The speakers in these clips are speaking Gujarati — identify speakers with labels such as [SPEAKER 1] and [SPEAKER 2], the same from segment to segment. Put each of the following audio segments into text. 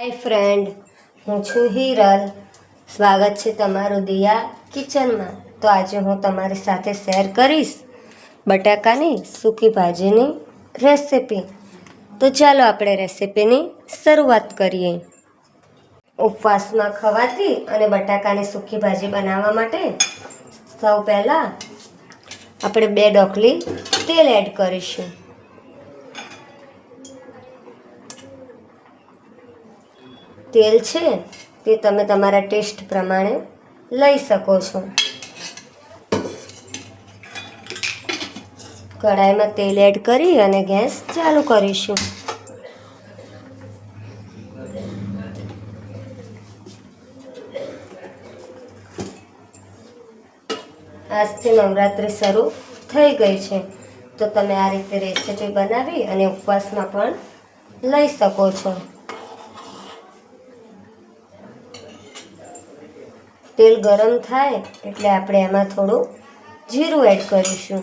[SPEAKER 1] હાય ફ્રેન્ડ હું છું હિરલ. સ્વાગત છે તમારું દિયા કિચનમાં. તો આજે હું તમારી સાથે શેર કરીશ બટાકાની સૂકી ભાજીની રેસિપી તો ચાલો આપણે રેસિપીની શરૂઆત કરીએ. ઉપવાસમાં ખવાતી અને બટાકાની સૂકી ભાજી બનાવવા માટે સૌ પહેલાં આપણે બે ડોકલી તેલ એડ કરીશું. તેલ છે તે તમે તમારા ટેસ્ટ પ્રમાણે લઈ શકો છો. કઢાઈમાં તેલ એડ કરી અને ગેસ ચાલુ કરીશું. આજથી નવરાત્રિ શરૂ થઈ ગઈ છે. તો તમે આ રીતે રેસીપી બનાવી અને ઉપવાસમાં પણ લઈ શકો છો. તેલ ગરમ થાય એટલે આપણે એમાં થોડું જીરું એડ કરીશું.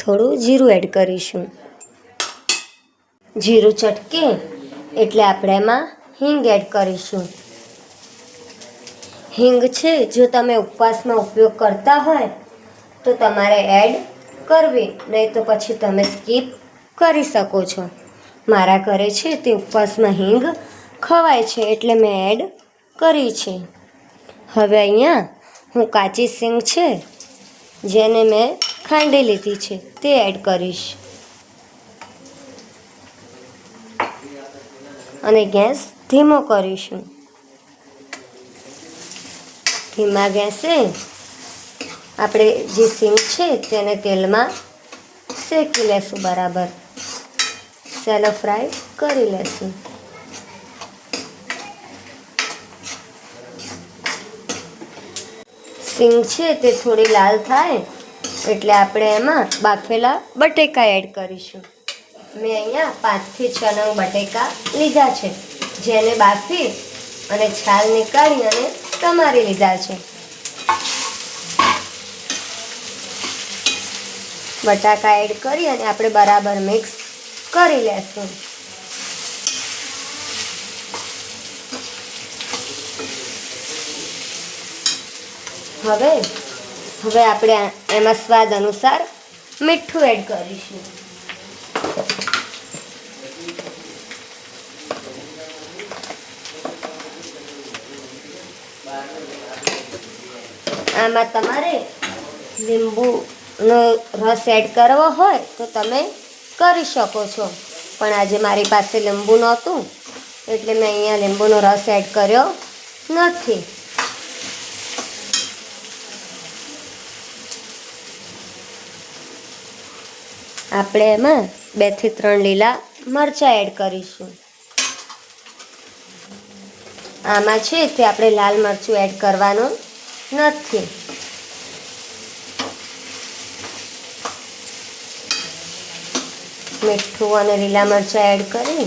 [SPEAKER 1] થોડું જીરું એડ કરીશું. જીરું ચટકે એટલે આપણે એમાં હિંગ એડ કરીશું. હિંગ છે, જો તમે ઉપવાસમાં ઉપયોગ કરતા હોય, તો તમારે એડ કરવી, નહીં તો પછી તમે સ્કીપ કરી શકો છો. મારા ઘરે છે તે ઉપવાસમાં હિંગ ખવાય છે એટલે મેં એડ કરી છે. હવે અહીંયા હું કાચી સિંગ છે, જેને મેં ખાંડી લીધી છે, તે એડ કરીશ. અને ગેસ ધીમો કરીશું. ધીમા ગેસે આપણે જે સીંગ છે તેને તેલમાં શેકી લેશું બરાબર. સેલો ફ્રાય કરી લેશું. સિંગ છે તે થોડી લાલ થાય એટલે આપણે એમાં બાફેલા બટેકા એડ કરીશું. મેં અહીંયા પાંચથી છ નંગ બટેકા લીધા છે. જેને બાફી અને છાલ નીકાળી અને સમારી લીધા છે. બટાકા એડ કરી અને આપણે બરાબર મિક્સ કરી લેશું. હવે હવે આપણે એમાં સ્વાદ અનુસાર મીઠું એડ કરીશું. આમાં તમારે લીંબુનો રસ એડ કરવો હોય તો તમે કરી શકો છો. પણ આજે મારી પાસે લીંબુ નહોતું, એટલે મેં અહીંયા લીંબુનો રસ એડ કર્યો નથી. આપણે એમાં બેથી ત્રણ લીલા મરચાં એડ કરીશું. આમાં છે તે આપણે લાલ મરચું એડ કરવાનું નથી. મીઠું અને લીલા મરચાં એડ કરી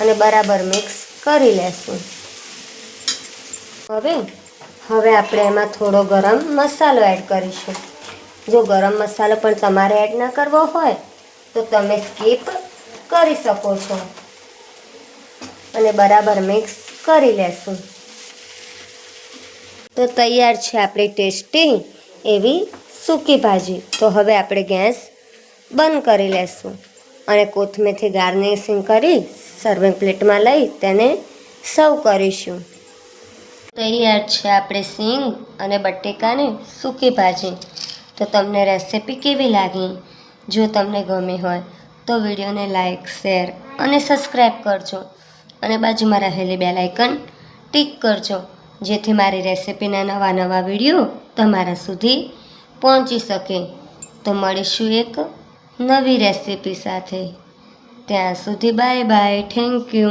[SPEAKER 1] અને બરાબર મિક્સ કરી લેશું. હવે હવે આપણે એમાં થોડો ગરમ મસાલો એડ કરીશું. જો ગરમ મસાલો પણ તમારે એડ ના કરવો હોય, તો તમે સ્કીપ કરી શકો છો. અને બરાબર મિક્સ કરી લેશું. તો તૈયાર છે આપણી ટેસ્ટી એવી સૂકી ભાજી. તો હવે આપણે ગેસ બંધ કરી લેશું. અને કોથમીરથી ગાર્નિશિંગ કરી સર્વિંગ પ્લેટમાં લઈ તેને સર્વ કરીશું. તૈયાર છે આપણે સિંગ અને બટેકાની સૂકી ભાજી. તો તમને રેસિપી કેવી લાગી? જો તમને ગમી હોય તો વિડીયોને લાઇક શેર અને સબસ્ક્રાઈબ કરજો. અને બાજુમાં રહેલી બેલાઇકન ટિક કરજો, જેથી મારી રેસિપીના નવા નવા વીડિયો તમારા સુધી પહોંચી શકે. તો મળીશું એક નવી રેસિપી સાથે. ત્યાં સુધી બાય બાય થેન્ક યુ.